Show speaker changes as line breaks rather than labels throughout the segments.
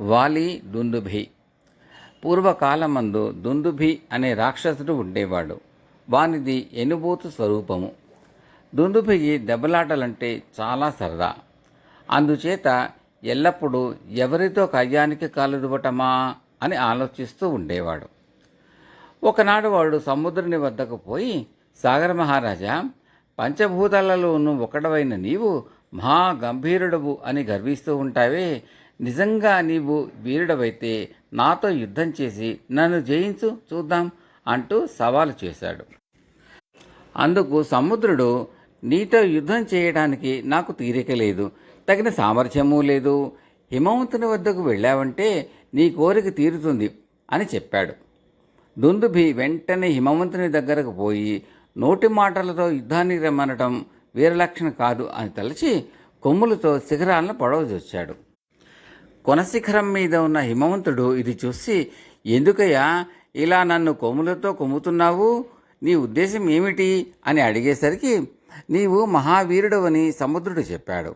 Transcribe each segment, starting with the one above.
వాలి దుందుభి. పూర్వకాలమందు దుందుభి అనే రాక్షసుడు ఉండేవాడు. వానిది ఎనుబోతు స్వరూపము. దుందుభికి దెబ్బలాటలంటే చాలా సరదా. అందుచేత ఎల్లప్పుడూ ఎవరితో కయ్యానికి కాలుదువటమా అని ఆలోచిస్తూ ఉండేవాడు. ఒకనాడు వాడు సముద్రుని వద్దకు పోయి సాగర మహారాజా పంచభూతాలలోనూ ఒకడవైన నీవు మహాగంభీరుడవు అని గర్విస్తూ ఉంటావే నిజంగా నీవు వీరుడవైతే నాతో యుద్ధం చేసి నన్ను జయించు చూద్దాం అంటూ సవాలు చేశాడు. అందుకు సముద్రుడు నీతో యుద్ధం చేయడానికి నాకు తీరిక లేదు తగిన సామర్థ్యమూ లేదు. హిమవంతుని వద్దకు వెళ్ళావంటే నీ కోరిక తీరుతుంది అని చెప్పాడు. దుందుభి వెంటనే హిమవంతుని దగ్గరకు పోయి నోటి మాటలతో యుద్ధానికి రమ్మనటం వీరలక్షణ కాదు అని తలచి కొమ్ములతో శిఖరాలను పొడవజొచ్చాడు. కొనశిఖరం మీద ఉన్న హిమవంతుడు ఇది చూసి ఎందుకయ్యా ఇలా నన్ను కొమ్ములతో కొమ్ముతున్నావు? నీ ఉద్దేశం ఏమిటి? అని అడిగేసరికి నీవు మహావీరుడవని సముద్రుడు చెప్పాడు.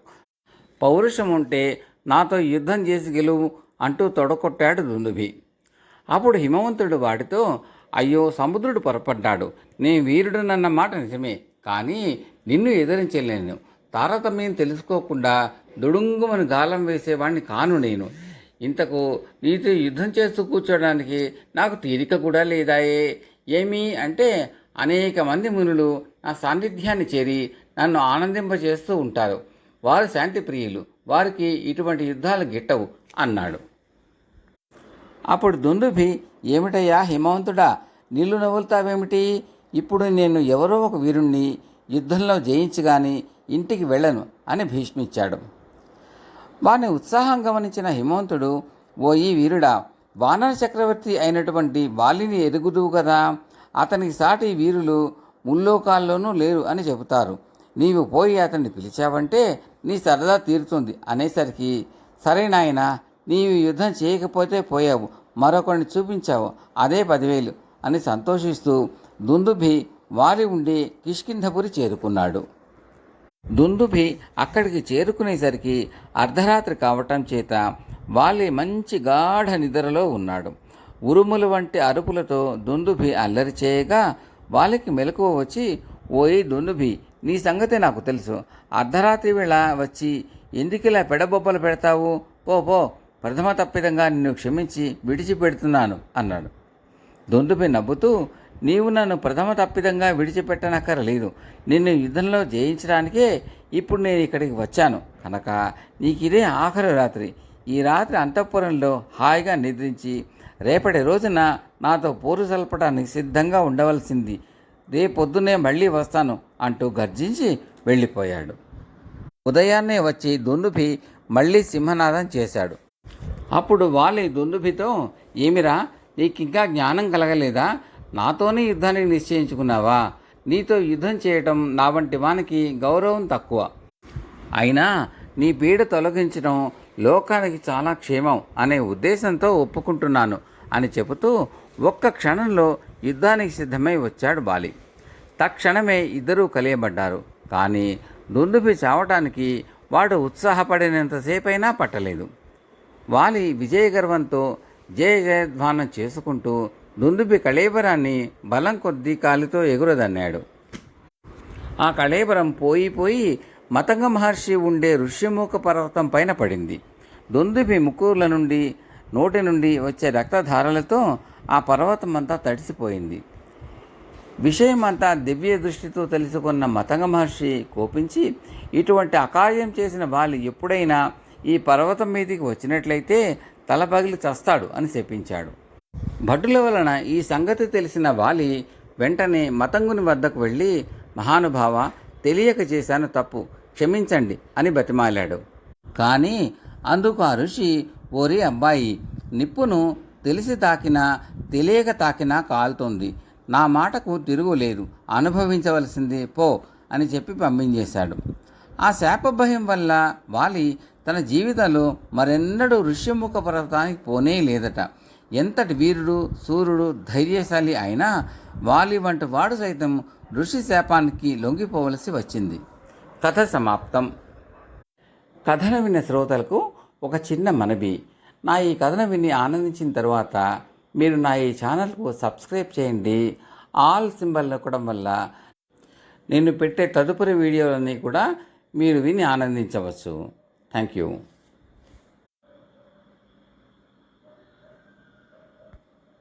పౌరుషం ఉంటే నాతో యుద్ధం చేసి గెలువు అంటూ తొడకొట్టాడు దుందుభి. అప్పుడు హిమవంతుడు వాడితో అయ్యో సముద్రుడు పొరపడ్డాడు. నీ వీరుడునన్న మాట నిజమే. కానీ నిన్ను ఎదిరించలేను. తారతమ్యం తెలుసుకోకుండా దుడుంగుమని గాలం వేసేవాణ్ణి కాను నేను. ఇంతకు నీతో యుద్ధం చేస్తూ కూర్చోడానికి నాకు తీరిక కూడా లేదాయే. ఏమి అంటే అనేక మంది మునులు నా సాన్నిధ్యాన్ని చేరి నన్ను ఆనందింపజేస్తూ ఉంటారు. వారు శాంతి ప్రియులు. వారికి ఇటువంటి యుద్ధాలు గిట్టవు అన్నాడు. అప్పుడు దుందుభి ఏమిటయ్యా హిమవంతుడా నీళ్ళు నవ్వులుతావేమిటి? ఇప్పుడు నేను ఎవరో ఒక వీరుణ్ణి యుద్ధంలో జయించగాని ఇంటికి వెళ్ళను అని భీష్మిచ్చాడు. వాని ఉత్సాహం గమనించిన హిమవంతుడు ఓ ఈ వీరుడా వానర చక్రవర్తి అయినటువంటి వాలిని ఎరుగుదువు కదా. అతనికి సాటి వీరులు ముల్లోకాల్లోనూ లేరు అని చెబుతారు. నీవు పోయి అతన్ని పిలిచావంటే నీ సరదా తీరుతుంది అనేసరికి సరే నాయనా నీవు యుద్ధం చేయకపోతే పోయావు మరొకరిని చూపించావు అదే పదివేలు అని సంతోషిస్తూ దుందుభి వారి ఉండి కిష్కింధపురి చేరుకున్నాడు. దుందుభి అక్కడికి చేరుకునేసరికి అర్ధరాత్రి కావటం చేత వాలి మంచి గాఢ నిద్రలో ఉన్నాడు. ఉరుములు వంటి అరుపులతో దుందుభి అల్లరి చేయగా వాలికి మెలకువ వచ్చి ఓయ్ దుందుభి నీ సంగతి నాకు తెలుసు. అర్ధరాత్రి వేళ వచ్చి ఎందుకిలా పెడబొబ్బలు పెడతావు? పో పో. ప్రథమ తప్పిదంగా నిన్ను క్షమించి విడిచిపెడుతున్నాను అన్నాడు. దొందుపై నవ్వుతూ నీవు నన్ను ప్రథమ తప్పిదంగా విడిచిపెట్టనక్కరలేదు. నిన్ను యుద్ధంలో జయించడానికే ఇప్పుడు నేను ఇక్కడికి వచ్చాను. కనుక నీకు ఇదే ఆఖరి రాత్రి. ఈ రాత్రి అంతఃపురంలో హాయిగా నిద్రించి రేపటి రోజున నాతో పోరు సల్పడానికి సిద్ధంగా ఉండవలసింది. రేపొద్దునే మళ్ళీ వస్తాను అంటూ గర్జించి వెళ్ళిపోయాడు. ఉదయాన్నే వచ్చి దుందుభి మళ్ళీ సింహనాదం చేశాడు. అప్పుడు వాలి దుందుభితో ఏమిరా నీకింకా జ్ఞానం కలగలేదా? నాతోనే యుద్ధానికి నిశ్చయించుకున్నావా? నీతో యుద్ధం చేయటం నా వంటి వానికి గౌరవం తక్కువ. అయినా నీ పీడ తొలగించడం లోకానికి చాలా క్షేమం అనే ఉద్దేశంతో ఒప్పుకుంటున్నాను అని చెబుతూ ఒక్క క్షణంలో యుద్ధానికి సిద్ధమై వచ్చాడు బాలి. తక్షణమే ఇద్దరూ కలియబడ్డారు. కానీ దుందుభి చావటానికి వాడు ఉత్సాహపడినంతసేపైనా పట్టలేదు. వాలి విజయగర్వంతో జయ జయధ్వానం చేసుకుంటూ దుందుబి కళేబరాన్ని బలం కొద్దీ కాలితో ఎగురదన్నాడు. ఆ కళేబరం పోయి పోయి మతంగ మహర్షి ఉండే ఋష్యముఖ పర్వతం పైన పడింది. దుందుబి ముక్కుల నుండి నోటి నుండి వచ్చే రక్తధారలతో ఆ పర్వతం అంతా తడిసిపోయింది. విషయమంతా దివ్య దృష్టితో తెలుసుకున్న మతంగ మహర్షి కోపించి ఇటువంటి అకార్యం చేసిన వాళ్ళు ఎప్పుడైనా ఈ పర్వతం మీదికి వచ్చినట్లయితే తల పగిలి చస్తాడు అని చెప్పించాడు. భటుల వలన ఈ సంగతి తెలిసిన వాలి వెంటనే మతంగుని వద్దకు వెళ్ళి మహానుభావ తెలియక చేశాను తప్పు క్షమించండి అని బతిమాలాడు. కానీ అందుకు ఆ ఋషి ఓరి అబ్బాయి నిప్పును తెలిసి తాకినా తెలియక తాకినా కాలుతోంది. నా మాటకు తిరుగులేదు అనుభవించవలసిందే పో అని చెప్పి పంపించేశాడు. ఆ శాపభయం వల్ల వాలి తన జీవితంలో మరెన్నడూ ఋష్యముఖ పర్వతానికి పోనే లేదట. ఎంతటి వీరుడు సూర్యుడు ధైర్యశాలి అయినా వాలి వంటి వాడు సైతం ఋషి శాపానికి లొంగిపోవలసి వచ్చింది. కథ సమాప్తం. కథను విన్న శ్రోతలకు ఒక చిన్న మనవి. నా ఈ కథను విని ఆనందించిన తర్వాత మీరు నా ఈ ఛానల్కు సబ్స్క్రైబ్ చేయండి. ఆల్ సింబల్ నొక్కడం వల్ల నేను పెట్టే తదుపరి వీడియోలన్నీ కూడా మీరు విని ఆనందించవచ్చు. Thank you.